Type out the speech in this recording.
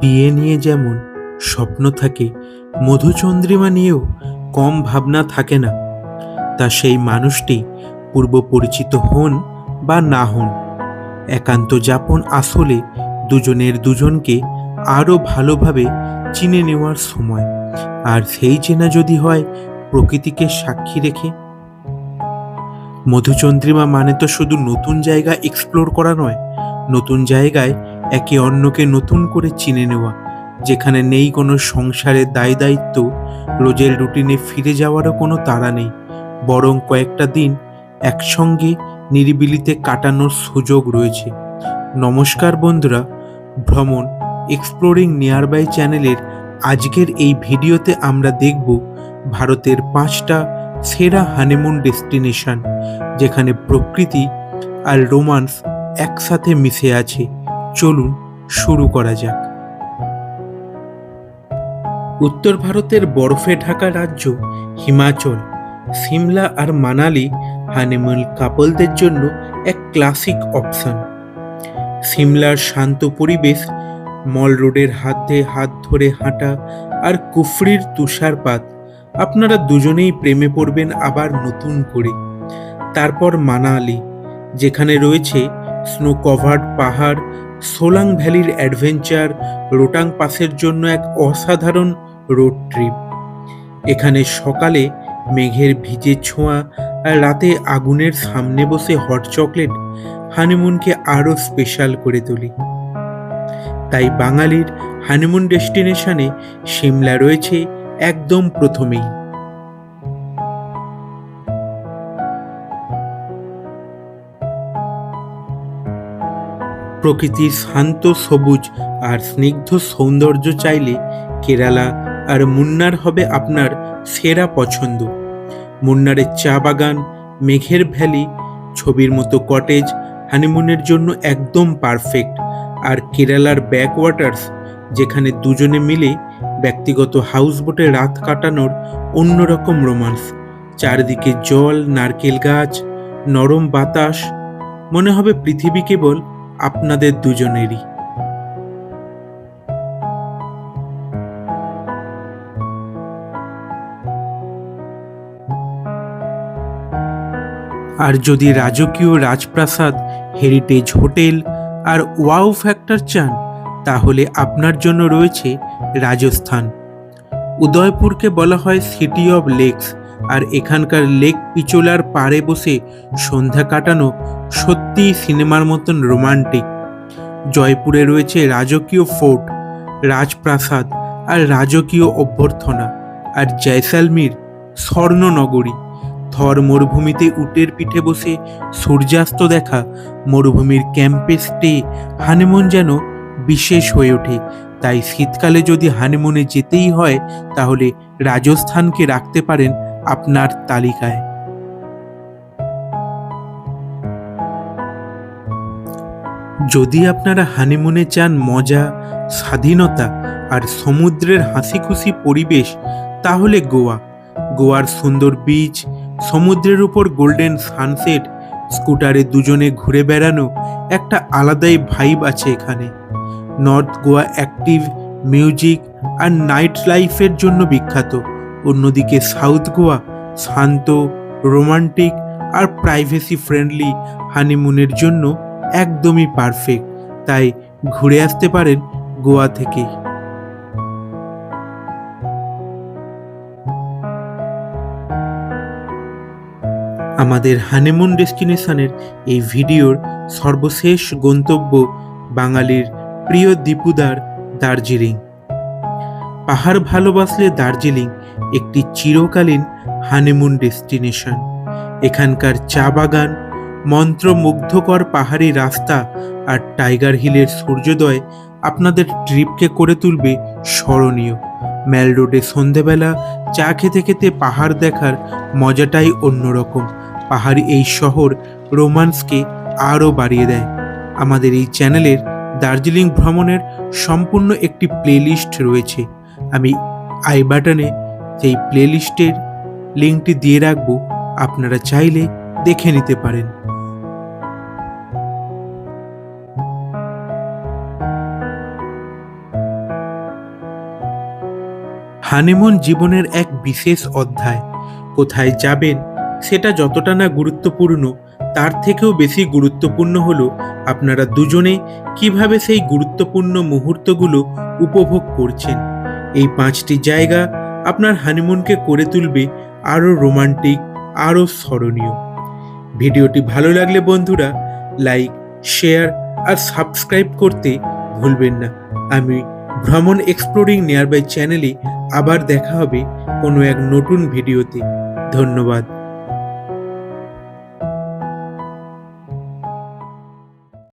বিয়ে নিয়ে যেমন স্বপ্ন থাকে, মধুচন্দ্রিমা নিয়েও কম ভাবনা থাকে না। তা সেই মানুষটি পূর্ব পরিচিত হন বা না হন, একান্ত যাপন আসলে দুজনের দুজনকে আরও ভালোভাবে চিনে নেওয়ার সময়। আর সেই চেনা যদি হয়, প্রকৃতিকে সাক্ষী রেখে। মধুচন্দ্রিমা মানে তো শুধু নতুন জায়গা এক্সপ্লোর করা নয়, নতুন জায়গায় একে অন্যকে নতুন করে চিনে নেওয়া, যেখানে নেই কোনো সংসারের দায় দায়িত্ব রোজের রুটিনে ফিরে যাওয়ারও কোনো তাড়া নেই। বরং কয়েকটা দিন একসঙ্গে নিরিবিলিতে কাটানোর সুযোগ রয়েছে। নমস্কার বন্ধুরা, ভ্রমণ এক্সপ্লোরিং নিয়ারবাই চ্যানেলের আজকের এই ভিডিওতে আমরা দেখব ভারতের পাঁচটা সেরা হানিমুন ডেস্টিনেশন, যেখানে প্রকৃতি আর রোমান্স একসাথে মিশে আছে। চলুন শুরু করা যাক। উত্তর ভারতের বরফে ঢাকা রাজ্য, হিমাচল, সিমলা আর মানালি হানিমুন কাপলদের জন্য এক ক্লাসিক অপশন সিমলার শান্ত পরিবেশ মল রোডের হাতে হাত ধরে হাঁটা আর কুফরির তুষারপাত, আপনারা দুজনেই প্রেমে পড়বেন আবার নতুন করে। তারপর মানালি, যেখানে রয়েছে স্নো কভার্ড পাহাড় সোলাং ভ্যালির অ্যাডভেঞ্চার রোটাং পাসের জন্য এক অসাধারণ রোড ট্রিপ। এখানে সকালে মেঘের ভিজে ছোঁয়া আর রাতে আগুনের সামনে বসে হট চকলেট হানিমুনকে আরও স্পেশাল করে তোলে। তাই বাঙালির হানিমুন ডেস্টিনেশনে সিমলা রয়েছে একদম প্রথমেই। প্রকৃতির শান্ত সবুজ আর স্নিগ্ধ সৌন্দর্য চাইলে কেরালা আর মুন্নার হবে আপনার সেরা পছন্দ। মুন্নারের চা বাগান, মেঘের ভ্যালি, ছবির মতো কটেজ, হানিমুনের জন্য একদম পারফেক্ট। আর কেরালার ব্যাকওয়াটার্স, যেখানে দুজনে মিলে ব্যক্তিগত হাউসবোটে রাত কাটানোর অন্যরকম রোমান্স। চারদিকে জল, নারকেল গাছ, নরম বাতাস, মনে হবে পৃথিবী কেবল আপনাদের দুজনেরই। আর যদি রাজকীয় রাজপ্রাসাদ হেরিটেজ হোটেল আর ওয়াও ফ্যাক্টর চান, তাহলে আপনার জন্য রয়েছে রাজস্থান। উদয়পুরকে বলা হয় সিটি অব লেকস আর এখানকার লেক পিচোলার পাড়ে বসে সন্ধ্যা কাটানো সত্যিই সিনেমার মতন রোমান্টিক। জয়পুরে রয়েছে রাজকীয় ফোর্ট, রাজপ্রাসাদ আর রাজকীয় অভ্যর্থনা আর জয়সালমীর স্বর্ণনগরী। থর মরুভূমিতে উটের পিঠে বসে সূর্যাস্ত দেখা মরুভূমির ক্যাম্পে স্টে হানিমুন যেন বিশেষ হয়ে ওঠে। তাই শীতকালে যদি হানিমুনে যেতেই হয়, তাহলে রাজস্থানকে রাখতে পারেন আপনার তালিকায়। যদি আপনারা হানিমুনে চান মজা, স্বাধীনতা আর সমুদ্রের হাসি খুশি পরিবেশ, তাহলে গোয়া। গোয়ার সুন্দর বিচ সমুদ্রের উপর গোল্ডেন সানসেট স্কুটারে দুজনে ঘুরে বেড়ানো একটা আলাদাই ভাইব আছে এখানে। নর্থ গোয়া অ্যাক্টিভ মিউজিক আর নাইট লাইফের জন্য বিখ্যাত। অন্যদিকে সাউথ গোয়া শান্ত, রোমান্টিক আর প্রাইভেসি ফ্রেন্ডলি হানিমুনের জন্য একদমই পারফেক্ট। তাই ঘুরে আসতে পারেন গোয়া থেকে। আমাদের হানিমুন ডেস্টিনেশনের এই ভিডিওর সর্বশেষ গন্তব্য বাঙালির প্রিয় দীপুদার দার্জিলিং। পাহাড় ভালোবাসলে দার্জিলিং একটি চিরকালীন হানিমুন ডেস্টিনেশন এখানকার চা বাগান, মন্ত্রমুগ্ধকর পাহাড়ি রাস্তা আর টাইগার হিলের সূর্যোদয় আপনাদের ট্রিপকে করে তুলবে স্মরণীয়। ম্যাল রোডে সন্ধেবেলা চা খেতে খেতে পাহাড় দেখার মজাটাই অন্যরকম। পাহাড়ি এই শহর রোমান্সকে আরও বাড়িয়ে দেয়। আমাদের এই চ্যানেলের দার্জিলিং ভ্রমণের সম্পূর্ণ একটি প্লেলিস্ট রয়েছে। আমি আই বাটনে সেই প্লেলিস্টের লিঙ্কটি দিয়ে রাখব, আপনারা চাইলে দেখে নিতে পারেন। হানিমুন জীবনের এক বিশেষ অধ্যায়, কোথায় যাবেন, সেটা যতটা না গুরুত্বপূর্ণ, তার থেকেও বেশি গুরুত্বপূর্ণ হলো আপনারা দুজনে কীভাবে সেই গুরুত্বপূর্ণ মুহূর্তগুলো উপভোগ করছেন। এই পাঁচটি জায়গা আপনার হানিমুনকে করে তুলবে আরও রোমান্টিক আরও স্মরণীয়। ভিডিওটি ভালো লাগলে বন্ধুরা, লাইক, শেয়ার আর সাবস্ক্রাইব করতে ভুলবেন না। আমি ভ্রমণ এক্সপ্লোরিং নিয়ারবাই চ্যানেলে আবার দেখা হবে কোনো এক নতুন ভিডিওতে। ধন্যবাদ।